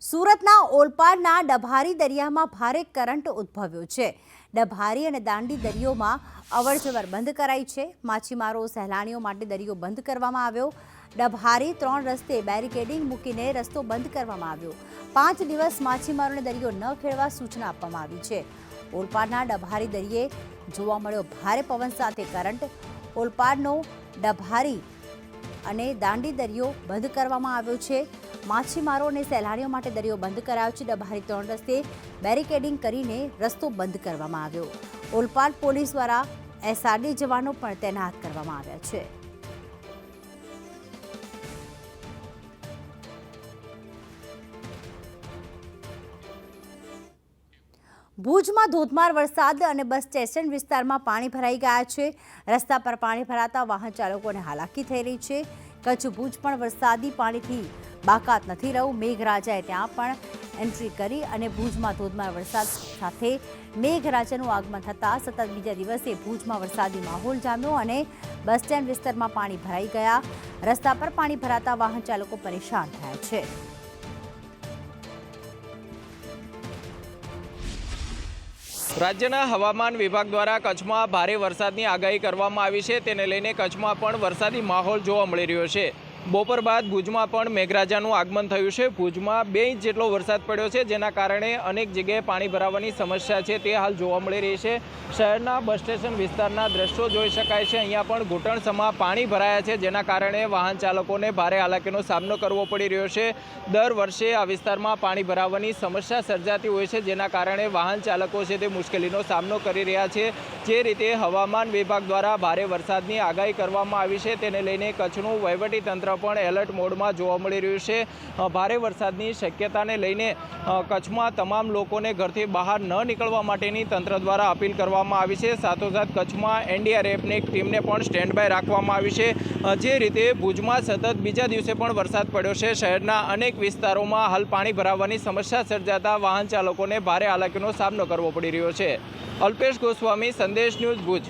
સુરતના ઓલપાડના ડભારી દરિયામાં ભારે કરંટ ઉદ્ભવ્યો છે. ડભારી અને દાંડી દરિયોમાં અવરજવર બંધ કરાઈ છે. માછીમારો, સહેલાણીઓ માટે દરિયો બંધ કરવામાં આવ્યો. ડભારી ત્રણ રસ્તે બેરિકેડિંગ મૂકીને રસ્તો બંધ કરવામાં આવ્યો. પાંચ દિવસ માછીમારોને દરિયો ન ખેડવા સૂચના આપવામાં આવી છે. ઓલપાડના ડભારી દરિયે જોવા મળ્યો ભારે પવન સાથે કરંટ. ઓલપાડનો ડભારી અને દાંડી દરિયો બંધ કરવામાં આવ્યો છે. માછીમારો અને સહેલાણીઓ માટે દરિયો બંધ કરાયો છે. ડભારી ત્રણ રસ્તે બેરિકેડિંગ કરીને રસ્તો બંધ કરવામાં આવ્યો. ઓલપાડ પોલીસ દ્વારા એસઆરડી જવાનો પણ તૈનાત કરવામાં આવ્યા છે. ભુજમાં ધોધમાર વરસાદ અને બસ સ્ટેશન વિસ્તારમાં પાણી ભરાઈ ગયા છે. રસ્તા પર પાણી ભરાતા વાહન ચાલકોને હાલાકી થઈ રહી છે. કચ્છ ભુજ પણ વરસાદી પાણીથી બાકાત નથી રહ્યું. મેઘરાજાએ ત્યાં પણ એન્ટ્રી કરી અને ભુજમાં ધોધમાર વરસાદ સાથે મેઘરાજાનું આગમન થતાં સતત બીજા દિવસે ભુજમાં વરસાદી માહોલ જામ્યો અને બસ સ્ટેન્ડ વિસ્તારમાં પાણી ભરાઈ ગયા. રસ્તા પર પાણી ભરાતા વાહન ચાલકો પરેશાન થયા છે. રાજ્યના હવામાન વિભાગ દ્વારા કચ્છમાં ભારે વરસાદની આગાહી કરવામાં આવી છે. તેને લઈને કચ્છમાં પણ વરસાદી માહોલ જોવા મળી રહ્યો છે. બપોર બાદ ભુજમાં પણ મેઘરાજાનું આગમન થયું છે. ભુજમાં બે ઇંચ જેટલો વરસાદ પડ્યો છે, જેના કારણે અનેક જગ્યાએ પાણી ભરાવાની સમસ્યા છે. તે હાલ જોવા મળી રહી છે. શહેરના બસ સ્ટેશન વિસ્તારના દ્રશ્યો જોઈ શકાય છે. અહીંયા પણ ઘૂંટણસમાં પાણી ભરાયા છે, જેના કારણે વાહન ચાલકોને ભારે હાલાકીનો સામનો કરવો પડી રહ્યો છે. દર વર્ષે આ વિસ્તારમાં પાણી ભરાવાની સમસ્યા સર્જાતી હોય છે, જેના કારણે વાહન ચાલકો છે તે મુશ્કેલીનો સામનો કરી રહ્યા છે. જે રીતે હવામાન વિભાગ દ્વારા ભારે વરસાદની આગાહી કરવામાં આવી છે, તેને લઈને કચ્છનું વહીવટી પણ એલર્ટ મોડમાં જોવા મળી રહ્યું છે. ભારે વરસાદની શક્યતાને લઈને કચ્છમાં તમામ લોકોને ઘરથી બહાર ન નીકળવા માટેની તંત્ર દ્વારા અપીલ કરવામાં આવી છે. સાથોસાથ કચ્છમાં એનડીઆરએફની એક ટીમને પણ સ્ટેન્ડ બાય રાખવામાં આવી છે. જે રીતે ભુજમાં સતત બીજા દિવસે પણ વરસાદ પડ્યો છે. શહેરના અનેક વિસ્તારોમાં હાલ પાણી ભરાવાની સમસ્યા સર્જાતા વાહન ચાલકોને ભારે હાલાકીનો સામનો કરવો પડી રહ્યો છે. અલ્પેશ ગોસ્વામી, સંદેશ ન્યૂઝ ભુજ.